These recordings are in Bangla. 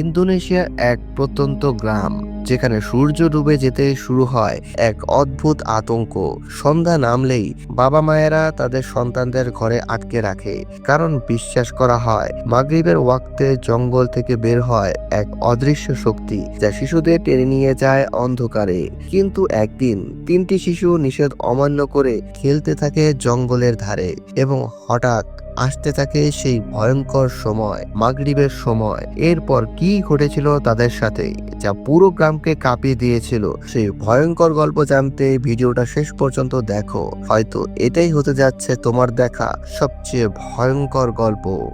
ইন্দোনেশিয়ার এক প্রত্যন্ত গ্রাম, যেখানে সূর্য ডুবে যেতে শুরু হয় এক অদ্ভুত আতঙ্ক। সন্ধ্যা নামলেই বাবা মায়েরা তাদের সন্তানদের ঘরে আটকে রাখে, কারণ বিশ্বাস করা হয় মাগরিবের ওয়াক্তে জঙ্গল থেকে বের হয় এক অদৃশ্য শক্তি যা শিশুদের টেনে নিয়ে যায় অন্ধকারে। কিন্তু একদিন তিনটি শিশু নিষেধ অমান্য করে খেলতে থাকে জঙ্গলের ধারে এবং হঠাৎ আসতে থাকে সেই ভয়ঙ্কর সময়, মাগরিবের সময়। এরপর কি ঘটেছিল তাদের সাথে? যা পুরো গ্রামকে কাঁপিয়ে দিয়েছিল। সেই ভয়ঙ্কর গল্প জানতে ভিডিওটা শেষ পর্যন্ত দেখো। হয়তো এটাই হতে যাচ্ছে তোমার দেখা সবচেয়ে ভয়ঙ্কর গল্প।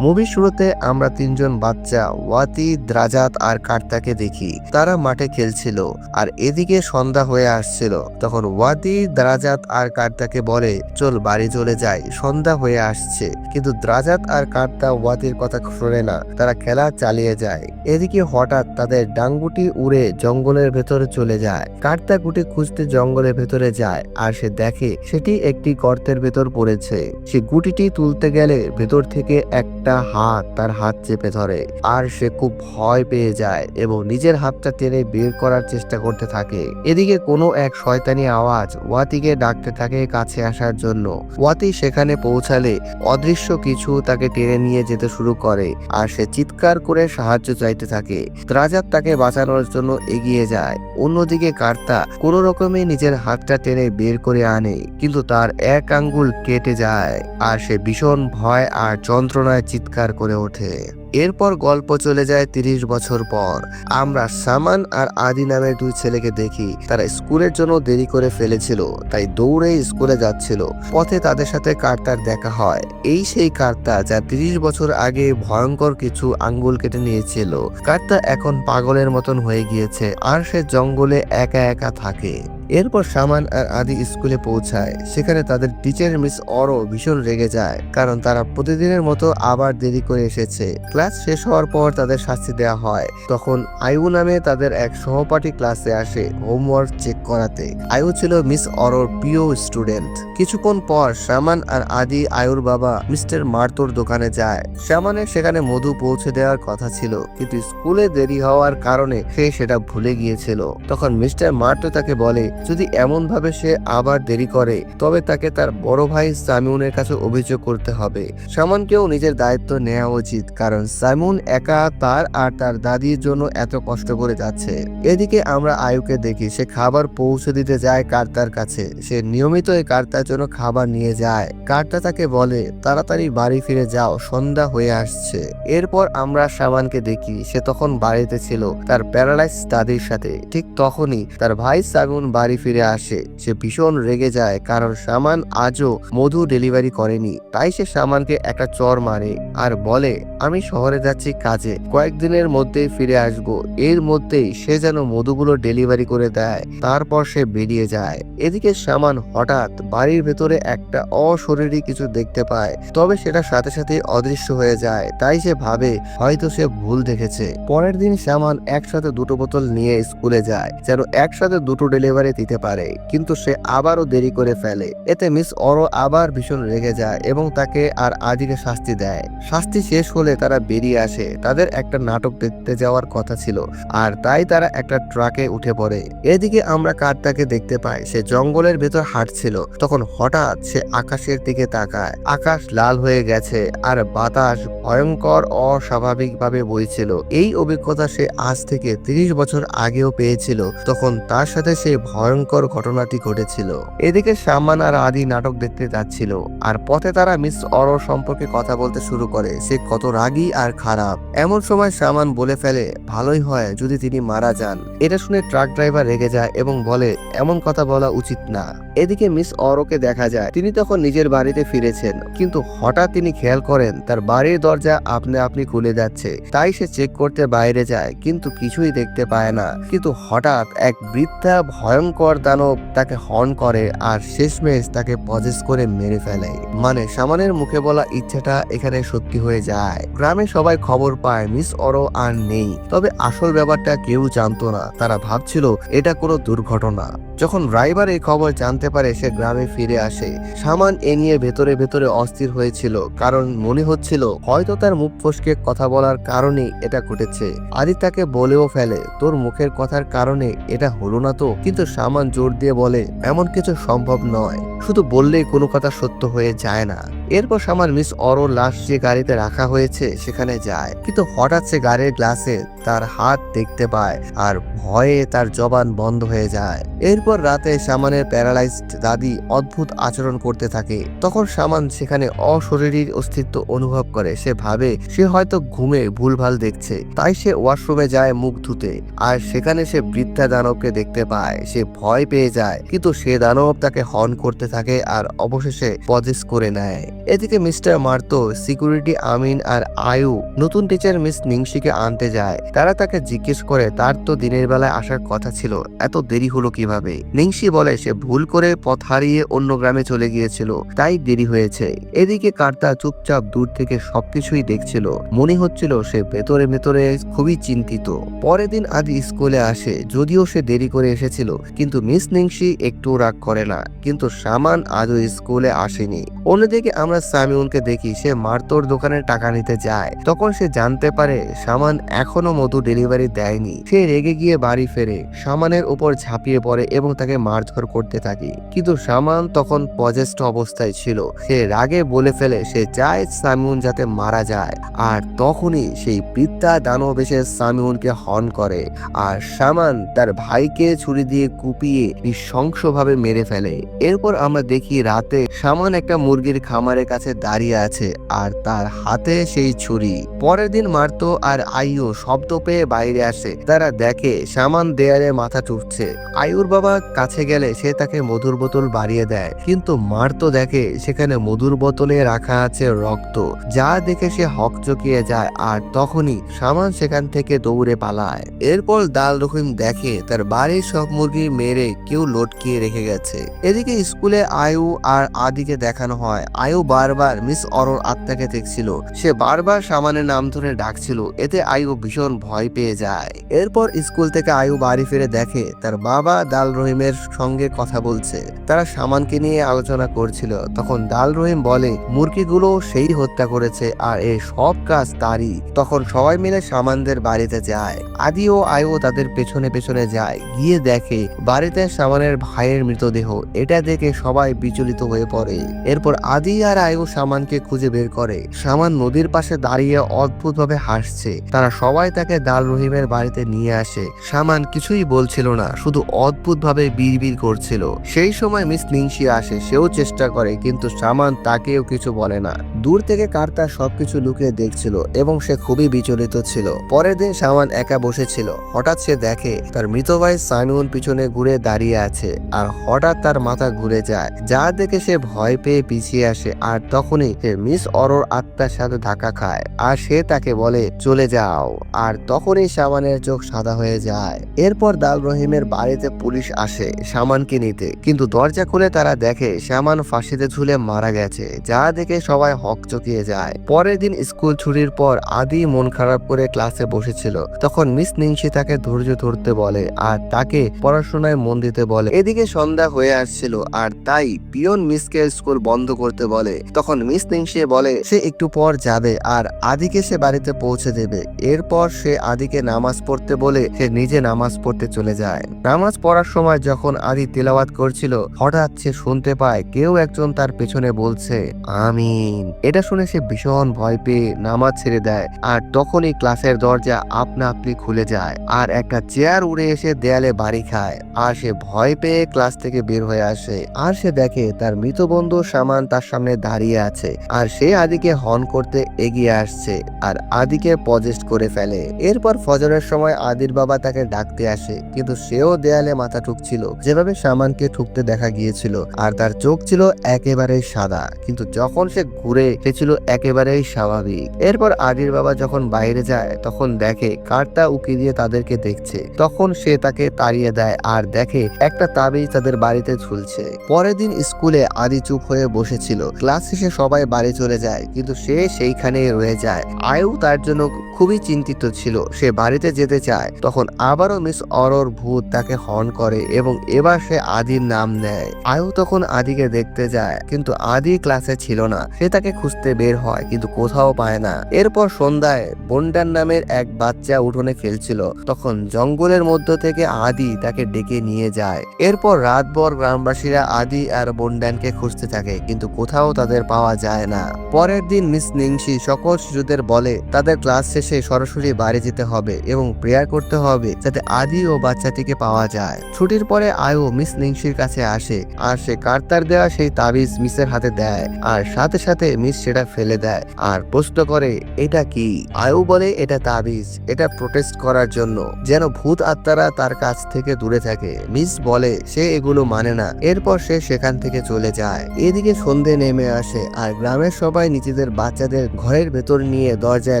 মুভির শুরুতে আমরা তিনজন বাচ্চা ওয়াতি, দ্রাজাত আর কার্তাকে দেখি। তারা মাঠে খেলছিল আর এদিকে সন্ধ্যা হয়ে আসছিল। তখন ওয়াতি, দ্রাজাত আর কার্তাকে বলে, চল বাড়ি চলে যাই, সন্ধ্যা হয়ে আসছে। কিন্তু দ্রাজাত আর কার্তা ওয়াতির কথা শোনে না। তারা খেলা চালিয়ে যায়। এদিকে হঠাৎ তাদের ডাঙ্গুটি উড়ে জঙ্গলের ভেতরে চলে যায়। কার্তা গুটি খুঁজতে জঙ্গলের ভেতরে যায় আর সে দেখে সেটি একটি গর্তের ভেতর পড়েছে। সে গুটিটি তুলতে গেলে ভেতর থেকে একটা হাত তার হাত চেপে ধরে, আর সে খুব ভয় পেয়ে যায় এবং নিজের হাতটা টেনে বের করার চেষ্টা করতে থাকে। এদিকে কোনো এক শয়তানি আওয়াজ ওয়াতিকে ডাকতে থাকে কাছে আসার জন্য। ওয়াতি সেখানে পৌঁছালে অদৃশ্য কিছু তাকে টেনে নিয়ে যেতে শুরু করে, আর সে চিৎকার করে সাহায্য চাইতে থাকে। রাজার তাকে বাঁচানোর জন্য এগিয়ে যায়। অন্যদিকে কার্তা কোনো রকমে নিজের হাতটা টেনে বের করে আনে, কিন্তু তার এক আঙ্গুল কেটে যায়, আর সে ভীষণ ভয় আর যন্ত্রণায় চিৎকার করে ওঠে। এরপর গল্প চলে যায় তিরিশ বছর পর। আমরা সামান আর আদি নামের দুই ছেলেকে দেখি। তারা স্কুলের জন্য দেরি করে ফেলেছিল, তাই দৌড়ে স্কুলে যাচ্ছিল। পথে তাদের সাথে কার্তার দেখা হয়। এই সেই কার্তা যা তিরিশ বছর আগে ভয়ঙ্কর কিছু আঙ্গুল কেটে নিয়েছিল। কার্তা এখন পাগলের মতন হয়ে গিয়েছে আর সে জঙ্গলে একা একা থাকে। এরপর সামান আর আদি স্কুলে পৌঁছায়। সেখানে তাদের টিচার মিস অরো ভীষণ রেগে যায়, কারণ তারা প্রতিদিনের মতো আবার দেরি করে এসেছে। ক্লাস শেষ হওয়ার পর তাদের শাস্তি দেওয়া হয়। তখন আয়ু নামে তাদের এক সহপাঠী ক্লাসে আসে হোমওয়ার্ক চেক করাতে। আয়ু ছিল মিস অরোর প্রিয় স্টুডেন্ট। কিছুক্ষণ পর সামান আর আদি আয়ুর বাবা মিস্টার মার্তোর দোকানে যায়। সামানের সেখানে মধু পৌঁছে দেওয়ার কথা ছিল, কিন্তু স্কুলে দেরি হওয়ার কারণে সে সেটা ভুলে গিয়েছিল। তখন মিস্টার মার্তো তাকে বলে, যদি এমন ভাবে সে আবার দেরি করে, তবে তাকে তার বড় ভাই সামিউনের কাছে অভিযোগ করতে হবে। সামানকেও নিজের দায়িত্ব নেওয়া উচিত, কারণ সাইমুন একা তার আর তার দাদির জন্য এত কষ্ট করে যাচ্ছে। এদিকে আমরা আয়ুকে দেখি, সে খাবার পৌঁছে দিতে যায় কার্তার কাছে। সে নিয়মিত এই কার্তার জন্য খাবার নিয়ে যায়। কার্তা তাকে বলে, তাড়াতাড়ি বাড়ি ফিরে যাও, সন্ধ্যা হয়ে আসছে। এরপর আমরা সাবানকে দেখি, সে তখন বাড়িতে ছিল, তার প্যারালাইজ দাদির সাথে। ঠিক তখনই তার ভাই সাগুন বাড়ি ফিরে আসে। সে ভীষণ রেগে যায়, কারণ সামান আজও মধু ডেলিভারি করেনি। তাই সে সামানকে একটা চর মারে আর বলে, আমি শহরে যাচ্ছি কাজে। কয়েকদিনের মধ্যেই ফিরে আসব। এর মধ্যেই সে যেন মধুগুলো ডেলিভারি করে দেয়, তারপর সে বেরিয়ে যায়। এদিকে সামান হঠাৎ বাড়ির ভেতরে একটা অশরীরী কিছু দেখতে পায়, তবে সেটা সাথে সাথে অদৃশ্য হয়ে যায়। তাই সে ভাবে, হয়তো সে ভুল দেখেছে। পরের দিন সামান একসাথে দুটো বোতল নিয়ে স্কুলে যায়, যেন একসাথে দুটো ডেলিভারি দিতে পারে। কিন্তু সে আবারও দেরি করে ফেলে। এতে মিস অরো আবার ভীষণ রেগে যায় এবং তাকে আর আদিকে শাস্তি দেয়। শাস্তি শেষ হলে তারা বেরিয়ে আসে, তাদের একটা নাটক দেখতে যাওয়ার কথা ছিল, আর তাই তারা একটা ট্রাকে উঠে পড়ে। এদিকে আমরা কার্তাকে দেখতে পাই, সে জঙ্গলের ভেতর হাঁটছিল, তখন হঠাৎ সে আকাশের দিকে তাকায়। আকাশ লাল হয়ে গেছে, আর বাতাস ভয়ঙ্কর, অস্বাভাবিকভাবে বইছিল। এই অভিজ্ঞতা সে আজ থেকে তিরিশ বছর আগেও পেয়েছিল, তখন তার সাথে সেই ভয়ঙ্কর ঘটনাটি ঘটেছিল। এদিকে সামান আর আদি নাটক দেখতে যাচ্ছিল, আর পথে তারা মিস অরো সম্পর্কে কথা বলতে শুরু করে। সে কত রাগী আর খারাপ। এমন সময় সামান বলে ফেলে, ভালোই হয় যদি তিনি মারা যান। এটা শুনে ট্রাক ড্রাইভার রেগে যায় এবং বলে, এমন কথা বলা উচিত না। এদিকে মিস অরোকে দেখা যায়, তিনি তখন নিজের বাড়িতে ফিরেছেন। কিন্তু হঠাৎ তিনি খেয়াল করেন, তার বাড়ির দরজা আপনি আপনি খুলে যাচ্ছে। তাই সে চেক করতে বাইরে যায়, কিন্তু কিছুই দেখতে পায় না। কিন্তু হঠাৎ এক বৃদ্ধা ভয়ঙ্কর দানব তাকে হর্ন করে আর শেষমেশ তাকে পজেস করে মেরে ফেলে। মানে সামানের মুখে বলা ইচ্ছাটা এখানে সত্যি হয়ে যায়। গ্রামে সবাই খবর পায়, মিস অরো আর নেই। তবে আসল ব্যাপারটা কেউ জানতো না। তারা ভাবছিল, এটা কোনো দুর্ঘটনা। যখন ড্রাইভার এই খবর জানতে পারে, সে গ্রামে ফিরে আসে। সামান এ নিয়ে ভেতরে ভেতরে অস্থির হয়েছিল। কারণ মনে হচ্ছিল, হয়তো তার মুখ ফসকে কথা বলার কারণে এটা ঘটেছে। আদি তাকে বলেও ফেলে, তোর মুখের কথার কারণে এটা হলো না তো? কিন্তু সামান জোর দিয়ে বলে, এমন কিছু সম্ভব নয়। শুধু বললেই কোনো কথা সত্য হয়ে যায় না। এরপর সামান মিস অরোর লাশ যে গাড়িতে রাখা হয়েছে সেখানে যায়। কিন্তু হঠাৎ সে গাড়ির গ্লাসে তার হাত দেখতে পায় আর ভয়ে তার জবান বন্ধ হয়ে যায়। এরপর রাতে সামানের প্যারালাইজড দাদি অদ্ভুত আচরণ করতে থাকে। তখন সামান সেখানে অশরীরীর অস্তিত্ব অনুভব করে। সে ভাবে সে হয়তো ঘুমে ভুলভাল দেখছে। তাই সে ওয়াশরুমে যায় মুখ ধুতে। আর সেখানে সে বৃদ্ধা দানবকে দেখতে পায়। সে ভয় পেয়ে যায়। কিন্তু সে দানব তাকে হর্ন করতে থাকে আর অবশেষে পজেস করে নেয়। এদিকে মিস্টার মার্তো, সিকিউরিটি আমিন আর আয়ু নতুন টিচার মিস নিংশিকে আনতে যায়। তারা তাকে জিজ্ঞেস করে, তার তো দিনের বেলায় আসার কথা ছিল, এত দেরি হলো কীভাবে? নিংশি বলে, সে ভুল করে পথ হারিয়ে অন্য গ্রামে চলে গিয়েছিল, তাই দেরি হয়েছে। এদিকে কার্তা চুপচাপ দূর থেকে সবকিছুই দেখছিল। মনে হচ্ছিল সে ভেতরে ভেতরে খুবই চিন্তিত। পরের দিন আদি স্কুলে আসে, যদিও সে দেরি করে এসেছিল, কিন্তু মিস নিংশি একটু রাগ করে না, কিন্তু সামান আজও স্কুলে আসেনি। অন্যদিকে আমরা সামিউনকে দেখি, সে মার্তোর দোকানে টাকা নিতে যায়। তখন সে জানতে পারে সামান এখনও মধু ডেলিভারি দেয়নি। সে রেগে গিয়ে বাড়ি ফেরে সামানের উপর ঝাঁপিয়ে পড়ে এবং তাকে মারধর করতে থাকে। কিন্তু সামান তখন পজেস্ট অবস্থায় ছিল। সে রাগে বলে ফেলে সে চায় সামিউন যাতে মারা যায়। আর তখনই সেই বৃদ্ধা দানব এসে সামিউনকে হর্ন করে। আর সামান তার ভাইকে ছুরি দিয়ে কুপিয়ে নৃশংসভাবে মেরে ফেলে। এরপর আমরা দেখি রাতে সামান একটা মুরগির খামারের কাছে দাঁড়িয়ে আছে। আর তার হাতে সেই ছুরি পরের দিন মারতো আর আইও শব্দ পেয়ে বাইরে আসে। তারা দেখে সামান দেয়ালে মাথা টুটছে আয়ুর বাবা কাছে গেলে সে তাকে মধুর বোতল বাড়িয়ে দেয়। কিন্তু মারতো দেখে সেখানে মধুর বোতলে রাখা আছে রক্ত। যা দেখে সে হকচকিয়ে যায় আর তখনই সামান সেখান থেকে দৌড়ে পালায়। এরপর দাল রহিম দেখে তার বাড়ির সব মুরগি মেরে কেউ লটকিয়ে রেখে গেছে। এদিকে স্কুলে আয়ু আর আদিকে দেখানো হয়। আয়ু বারবার মিস অরোর আত্মাকে দেখছিল। সে বারবার সামানের নাম ধরে ডাকছিল, এতে আয়ু ভীষণ ভয় পেয়ে যায়। এরপর স্কুল থেকে আয়ু বাড়ি ফিরে দেখে তার বাবা দাল রহিমের সঙ্গে কথা বলছে। তারা সামানকে নিয়ে আলোচনা করছিল। তখন দাল রহিম বলে, মুরগিগুলো সেই হত্যা করেছে আর এই সব কাজ তারই। তখন সবাই মিলে সামানদের বাড়িতে যায়। আদি ও আয়ু তাদের পেছনে পেছনে যায়। গিয়ে দেখে, বাড়িতে সামানের ভাইয়ের মৃতদেহ। এটা দেখে সবাই বিচলিত হয়ে পড়ে। এরপর আদি আর আয়ু সামানকে খুঁজে বের করে। সামান নদীর পাশে দাঁড়িয়ে অদ্ভুতভাবে হাসছে। তারা সবাই তাকে দাল রহিমের বাড়িতে নিয়ে আসে। সামান কিছুই বলছিল না, শুধু অদ্ভুতভাবে বিড়বিড় করছিল। সেই সময় মিস নিংশি আসে, সেও চেষ্টা করে, কিন্তু সামান তাকেও কিছু বলে না। দূর থেকে কার্তা সবকিছু লুকিয়ে দেখছিল এবং সে খুবই বিচলিত ছিল। পরের দিন সামান একা বসেছিল। হঠাৎ সে দেখে তার মৃত ভাই সাইমন পিছনে ঘুরে দাঁড়িয়ে আছে আর হঠাৎ তার মাথা ঘুরে যায়। যা দেখে সে ভয় পেয়ে পিছিয়ে আসে আর তখনই সে মিস অরোর আত্মার সাথে ধাক্কা খায়। আর সে তাকে বলে, চলে যাও। আর তখনই সামানের চোখ সাদা হয়ে যায়। এরপর দাল রহিমের বাড়িতে পুলিশ আসে সামানকে নিতে। কিন্তু দরজা খুলে তারা দেখে সামান ফাঁসিতে ঝুলে মারা গেছে, যা দেখে সবাই হক চকিয়ে যায়। পরের দিন স্কুল ছুটির পর আদি মন খারাপ করে ক্লাসে বসেছিল। তখন মিস নিংশি তাকে ধৈর্য ধরতে বলে আর তাকে পড়াশোনায় মন দিতে বলে। এদিকে সন্ধ্যা হয়ে আসছিল আর তাই পিয়ন মিসকে স্কুল বন্ধ করতে বলে। তখন মিস নিংশি বলে, সে একটু পর যাবে। আর আদিকে সে বাড়িতে পৌঁছে দেবে। এরপর সে আদিকে নামাজ পড়তে বলে সে নিজে নামাজ পড়তে চলে যায়। নামাজ পড়ার সময় যখন আদি তেলাওয়াত করছিল, হঠাৎ সে শুনতে পায় কেউ একজন তার পেছনে বলছে, আমিন। এটা শুনে সে ভীষণ ভয় পেয়ে নামাজ ছেড়ে দেয় আর তখনই ক্লাসের দরজা আপনা আপনি খুলে যায় আর একটা চেয়ার উড়ে এসে দেয়ালে বাড়ি খায় আর সে ভয় পেয়ে ক্লাস থেকে বের হয়ে আসে আর সে দেখে তার মৃত বন্ধু সামান তার সামনে দাঁড়িয়ে আছে আর সে আদিকে হর্ন করতে এগিয়ে আসছে আর আদিকে পজেস্ট করে ফেলে। এরপর ফজরের সময় আদির বাবা তাকে ডাকতে আসে, কিন্তু সেও দেয়ালে মাথা ঠুকছিল। যেভাবে সামানকে ঠুকতে দেখা গিয়েছিল, আর তার চোখ ছিল একেবারেই সাদা, কিন্তু যখন সে ঘুরে, সে ছিল একেবারেই স্বাভাবিক। এরপর আদির বাবা যখন বাইরে যায়, তখন দেখে কারটা উকি দিয়ে তাদেরকে দেখছে। তখন সে তাকে তাড়িয়ে দেয় আর দেখে একটা তাবিজ তাদের বাড়িতে ঝুলছে। পরের দিন স্কুলে আদি চুপ হয়ে বসেছিল। ক্লাস শেষে সবাই বাড়ি চলে যায়, কিন্তু সে সেইখানেই রয়ে যায়। আয়ু তার জন্য খুবই চিন্তিত ছিল। সে বাড়িতে যেতে চায়। তখন আবারও মিস অরর ভূত তাকে হর্ন করে এবং এবার সে আদির নাম নেয়। আয়ু তখন আদিকে দেখতে যায়, কিন্তু আদি ক্লাসে ছিল না। সে তাকে খুঁজতে বের হয়, কিন্তু কোথাও পায় না। এরপর সন্ধ্যায় বন্ডার নামের এক বাচ্চা উঠোনে খেলছিল। তখন জঙ্গলের মধ্য থেকে আদি তাকে ডেকে নিয়ে যায়। এরপর রাতভর গ্রামবাসীরা আদি আর বন্ডানকে খুঁজতে থাকে, কিন্তু কোথাও তাদের পাওয়া যায় না। পরের দিন মিস নিংসি সকল শিশুদের বলে, তাদের ক্লাস শেষে সরাসরি বাড়ি যেতে হবে এবং প্রেয়ার করতে হবে যাতে আদি ও বাচ্চাটিকে পাওয়া যায়। ছুটির পরে আয়ু মিস নিংসির কাছে আসে, আর সে কার্তার দেওয়া সেই তাবিজ মিসের হাতে দেয়, আর সাথে সাথে মিস সেটা ফেলে দেয়, আর প্রশ্ন করে, এটা কি? আয়ু বলে, এটা তাবিজ, এটা প্রোটেস্ট করার জন্য। যেন ভূত আত্মারা তার কাছ থেকে দূরে থাকে। মিস বলে, সে এগুলো মানে না। এরপর সে সেখান থেকে চলে যায়। এদিকে সন্ধে নেমে আসে, আর গ্রামের সবাই নিজেদের বাচ্চাদের ঘরের ভেতর নিয়ে দরজায়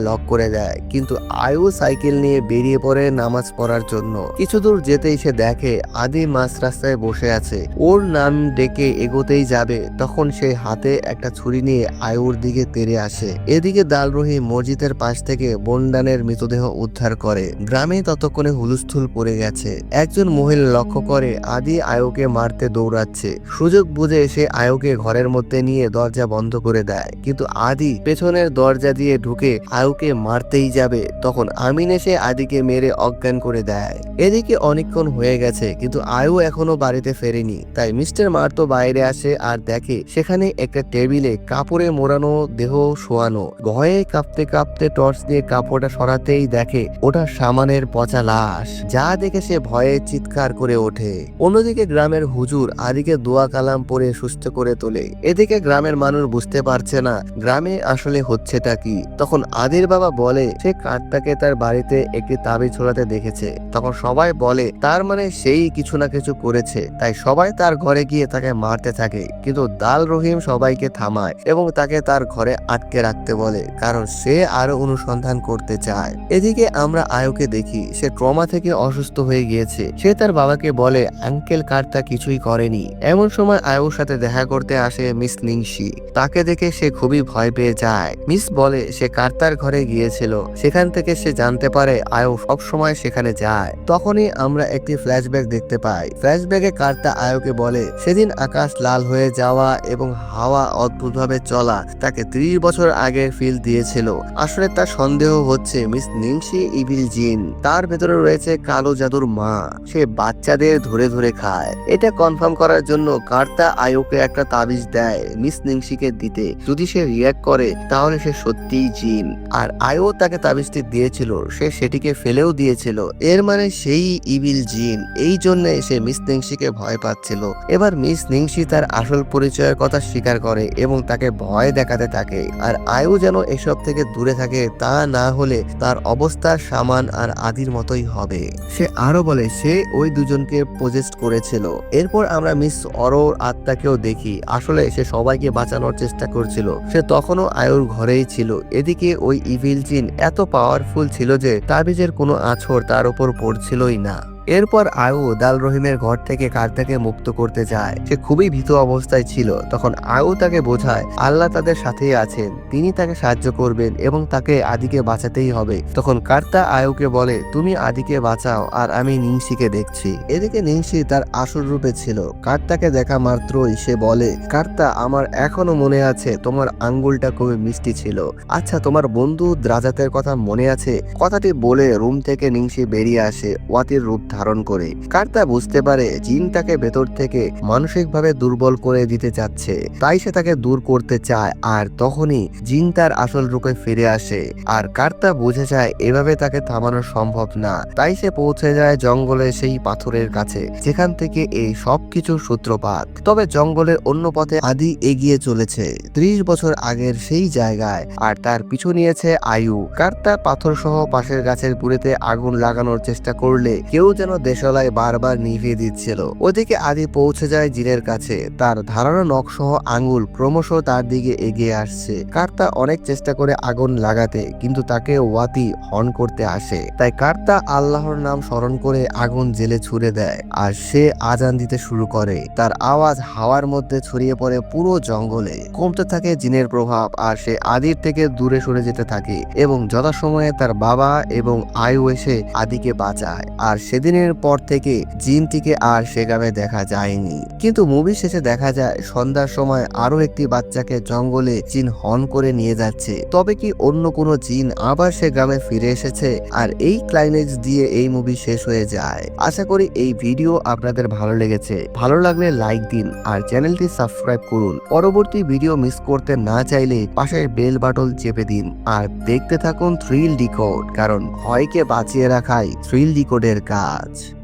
লক করে দেয়। কিন্তু আয়ু সাইকেল নিয়ে বেরিয়ে পড়ে নামাজ পড়ার জন্য। কিছু দূর যেতেই সে দেখে আদি মাঝ রাস্তায় বসে আছে। ওর নাম ডেকে এগোতেই যাবে, তখন সে হাতে একটা ছুরি নিয়ে আয়ুর দিকে তেড়ে আসে। এদিকে দালরোহি মসজিদের পাশ থেকে বন্ডানের মৃতদেহ উদ্ধার করে। গ্রামে ততক্ষণে হুলস্থুল পড়ে গেছে। একজন মহিলা লক্ষ্য করে আদি আয়ুকে মারতে দৌড়াচ্ছে। সুযোগ বুঝে সে আয়ুকে ঘরের মধ্যে নিয়ে দরজা বন্ধ করে দেয়। কিন্তু আদি পেছনের দরজা দিয়ে ঢুকে আয়ুকে মারতেই যাবে, তখন আমিন এসে আদিকে মেরে অজ্ঞান করে দেয়। এদিকে অনেকক্ষণ হয়ে গেছে, কিন্তু আয়ু এখনও বাড়িতে ফেরেনি। তাই মিস্টার মার্তো বাইরে আসে আর দেখে সেখানে একটা টেবিলে কাপড়ে মোড়ানো, দেহ শোয়ানো। ভয়ে কাঁপতে কাঁপতে টর্চ দিয়ে কাপড়টা সরাতেই দেখে ওটা সামানের পচা লাশ। যা দেখে সে ভয়ে চিৎকার করে ওঠে। অন্যদিকে গ্রামের হুজুর আদিকে দোয়া কালাম পরে সুস্থ করে তোলে। এদিকে গ্রামের মানুষ বুঝতে পারছে না, গ্রামে আসলে হচ্ছেটা কি তখন আদির বাবা বলে, সে কাঠটাকে তার বাড়িতে একটি তাবিজ ছড়াতে দেখেছে। তখন সবাই বলে, তার মানে সেই কিছু না কিছু করেছে। তাই সবাই তার ঘরে গিয়ে তাকে মারতে থাকে। কিন্তু দাল রহিম সবাইকে থামায় এবং তাকে তার ঘরে আটকে রাখতে বলে, কারণ সে আরও অনুসন্ধান করতে চায়। এদিকে আমরা আয়ুকে দেখি, সে ট্রমা থেকে অসুস্থ হয়ে গিয়েছে। সে তার বাবাকে বলে, আঙ্কেল কার্তা কিছুই করেনি। এমন সময় আয়ুর সাথে দেখা করতে আসে মিস নিংসি তাকে দেখে সে খুবই ভয় পেয়ে যায়। মিস বলে সে কার্তার ঘরে গিয়েছিল। সেখান থেকে সে জানতে পারে আয়ু সব সময় সেখানে যায়। তখনই আমরা একটি ফ্ল্যাশব্যাক দেখতে পাই। ফ্ল্যাশব্যাকে কার্তা আয়ুকে বলে, সেদিন আকাশ লাল হয়ে যাওয়া এবং হাওয়া অদ্ভুতভাবে চলা তাকে ত্রিশ বছর আগের ফিল দিয়েছিল। আসলে তার সন্দেহ হচ্ছে মিস নিংসি ইভিল জিন। তার ভেতরে রয়েছে কালো জাদুর মা। সে বাচ্চাদের ধরে ধরে খায়। এটা কনফার্ম করার জন্য কার্তা আয়ুকে একটা তাবিজ দেয় মিস নিংসিকে দিতে। যদি সে রিয়াক্ট করে, তাহলে সে সত্যিই জিন। আর আয়ু তাকে তাবিজটি দিয়েছিল, সে সেটিকে ফেলেও দিয়েছিল। এর মানে সেই ইভিল জিন। এই জন্য সে মিস নিংসিকে ভয় পাচ্ছিল। এবার মিস নিংসি তার আসল পরিচয়ের কথা স্বীকার করে এবং তাকে ভয় দেখাতে থাকে। আর আয়ু যেন এসব থেকে দূরে থাকে, তা না হলে তার অবস্থা সামান আর আদির মতোই হবে। সে আরও বলে, সে ওই দুজনকে পজেস্ট করেছিল। এরপর আমরা মিস অরোর আত্মাকেও দেখি। আসলে সে সবাইকে বাঁচানোর চেষ্টা করছিল। সে তখনও আয়ুর ঘরেই ছিল। এদিকে ওই ইভিল জিন এত পাওয়ারফুল ছিল যে তাবিজের কোনো আছর তার উপর পড়ছিলই না। এরপর আয়ু দাল রহিমের ঘর থেকে কার্তাকে মুক্ত করতে যায়। সে খুবই ভীত অবস্থায় ছিল। তখন আয়ু তাকে বোঝায়, আল্লাহ তাদের সাথেই আছেন। তিনি তাকে সাহায্য করবেন এবং তাকে আদিকে বাঁচাতেই হবে। তখন কার্তা আয়ুকে বলে, তুমি আদিকে বাঁচাও আর আমি নিংসিকে দেখছি। এদিকে নিংসি তার আসল রূপে ছিল। কার্তাকে দেখা মাত্রই সে বলে, কার্তা, আমার এখনও মনে আছে তোমার আঙ্গুলটা খুবই মিষ্টি ছিল। আচ্ছা তোমার বন্ধু দ্রাজাতের কথা মনে আছে? কথাটি বলে রুম থেকে নিংসি বেরিয়ে আসে ওয়াতির রূপ ধারণ করে। কার্তা বুঝতে পারে, জিন তাকে ভেতর থেকে মানসিকভাবে দুর্বল করে দিতে চাচ্ছে। তাই সে তাকে দূর করতে চায়, আর তখনই জিন তার আসল রূপে ফিরে আসে। আর কার্তা বুঝে যায়, এভাবে তাকে থামানো সম্ভব না। তাই সে পৌঁছে যায় জঙ্গলে সেই পাথরের কাছে, যেখান থেকে এই সবকিছুর সূত্রপাত। তবে জঙ্গলের অন্য পথে আদি এগিয়ে চলেছে। ত্রিশ বছর আগের সেই জায়গায়, আর তার পিছু নিয়েছে আয়ু। কার্তা পাথর সহ পাশের গাছের পুড়েতে আগুন লাগানোর চেষ্টা করলে, কেউ যেন দেশলায় বারবার নিভিয়ে দিচ্ছিল। ওদিকে আদি পৌঁছে যায় জিনের কাছে। তার ধারানো নখ সহ আঙ্গুল ক্রমশ তার দিকে এগিয়ে আসছে। কার্তা অনেক চেষ্টা করে আগুন লাগাতে, কিন্তু তাকে ওয়াতি হর্ন করতে আসে। তাই কার্তা আল্লাহর নাম স্মরণ করে আগুন জেলে ছুড়ে দেয়, আর সে আজান দিতে শুরু করে। তার আওয়াজ হাওয়ার মধ্যে ছড়িয়ে পড়ে পুরো জঙ্গলে। কমতে থাকে জিনের প্রভাব, আর সে আদির থেকে দূরে সরে যেতে থাকে এবং যথাসময়ে তার বাবা এবং আয়ু এসে আদিকে বাঁচায়। আর সেদিনের পর থেকে জিনটিকে আর সে গ্রামে দেখা যায়নি। কিন্তু মুভি শেষে দেখা যায়, সন্ধ্যার সময় আরও একটি বাচ্চাকে জঙ্গলে জিন হন করে নিয়ে যাচ্ছে। তবে কি অন্য কোনো জিন আবার সে গ্রামে ফিরে এসেছে? আর এই ক্লাইম্যাক্স দিয়ে এই মুভি শেষ হয়ে যায়। আশা করি এই ভিডিও আপনাদের ভালো লেগেছে। ভালো লাগলে লাইক দিন আর চ্যানেলটি সাবস্ক্রাইব করুন। পরবর্তী ভিডিও মিস করতে না চাইলে পাশের বেল বাটন চেপে দিন। আর দেখতে থাকুন থ্রিল ডিকোড কারণ ভয়কে বাঁচিয়ে রাখাই থ্রিল ডিকোডের কাজ